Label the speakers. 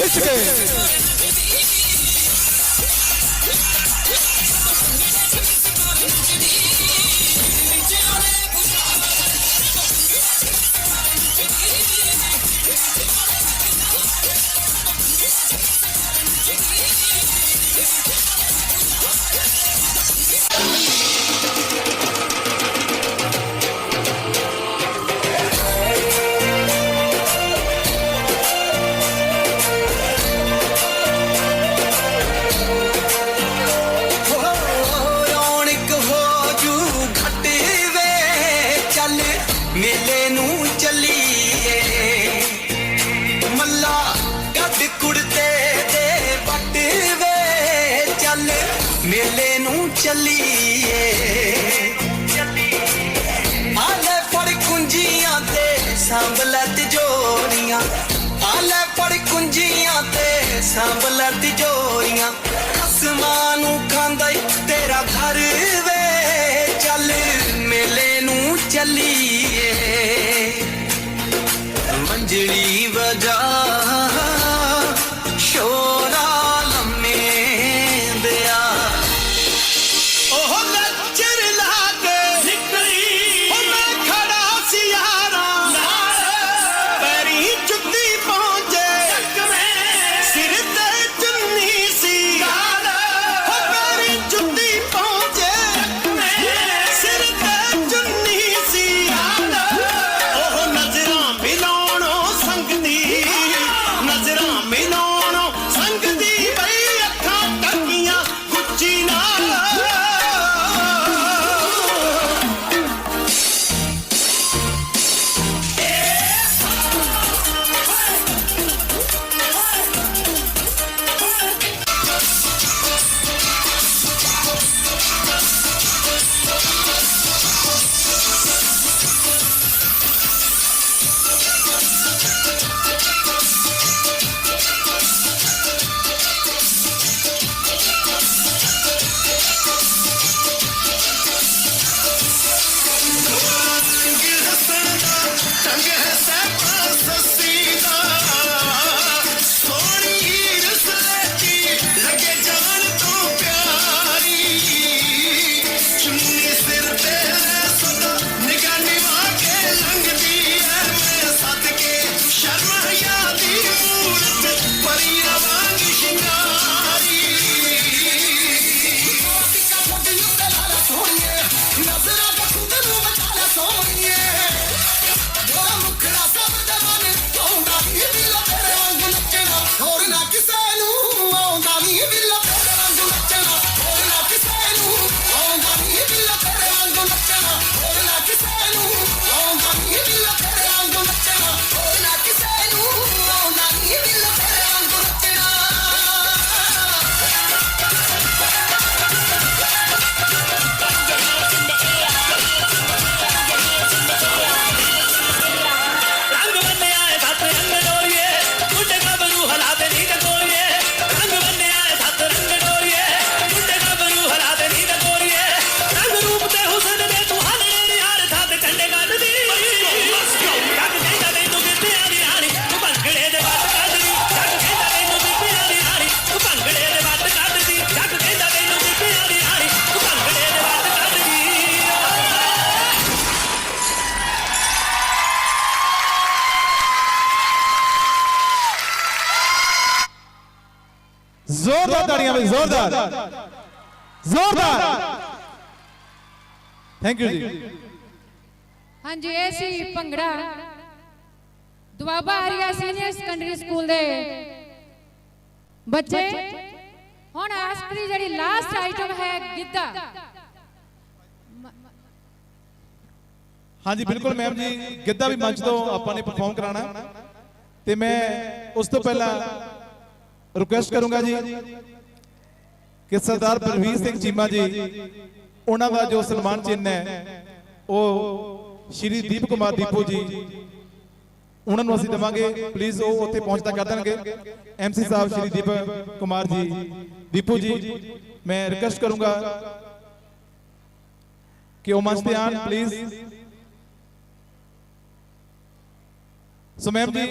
Speaker 1: 패스 게임. ਚੱਲੀਏ। ਮੰਜਲੀ ਵਜਾ
Speaker 2: ਜ਼ੋਰਦਾਰ ਤਾੜੀਆਂ ਬਈ ਜ਼ੋਰਦਾਰ ਜ਼ੋਰਦਾਰ ਥੈਂਕ ਯੂ ਜੀ
Speaker 3: ਹਾਂਜੀ ਇਹ ਸੀ bhangra. Doaba Arya senior secondary school ਦੇ ਬੱਚੇ। ਹੁਣ ਆਸਕਰੀ ਜਿਹੜੀ ਲਾਸਟ ਆਈਟਮ ਹੈ ਗਿੱਧਾ।
Speaker 2: ਹਾਂਜੀ ਬਿਲਕੁਲ ਮੈਮ ਜੀ। ਗਿੱਧਾ ਵੀ ਮੰਚ ਤੋਂ ਆਪਾਂ ਨੇ ਪਰਫਾਰਮ ਕਰਾਣਾ ਤੇ ਮੈਂ ਉਸ ਤੋਂ ਪਹਿਲਾਂ ਰਿਕੁਐਸਟ ਕਰੂੰਗਾ ਜੀ ਕਿ ਸਰਦਾਰ ਪਰਵੀਰ ਸਿੰਘ ਚੀਮਾ ਜੀ, ਉਹਨਾਂ ਦਾ ਜੋ ਸਨਮਾਨ ਚਿੰਨ ਹੈ, ਉਹ ਸ਼੍ਰੀ ਦੀਪ ਕੁਮਾਰ ਦੀਪੂ ਜੀ, ਉਹਨਾਂ ਨੂੰ ਅਸੀਂ ਦਵਾਂਗੇ। ਪਲੀਜ਼ ਉਹ ਉੱਥੇ ਪਹੁੰਚਦਾ ਕਰ ਦੇਣਗੇ। ਐਮਸੀ ਸਾਹਿਬ ਸ਼੍ਰੀ ਦੀਪ ਕੁਮਾਰ ਜੀ, ਦੀਪੂ ਜੀ, ਮੈਂ ਰਿਕੁਐਸਟ ਕਰੂੰਗਾ ਕਿ ਉਹ ਮੰਚ ਤੇ ਆਣ ਪਲੀਜ਼ ਸੋ ਮੈਮ ਜੀ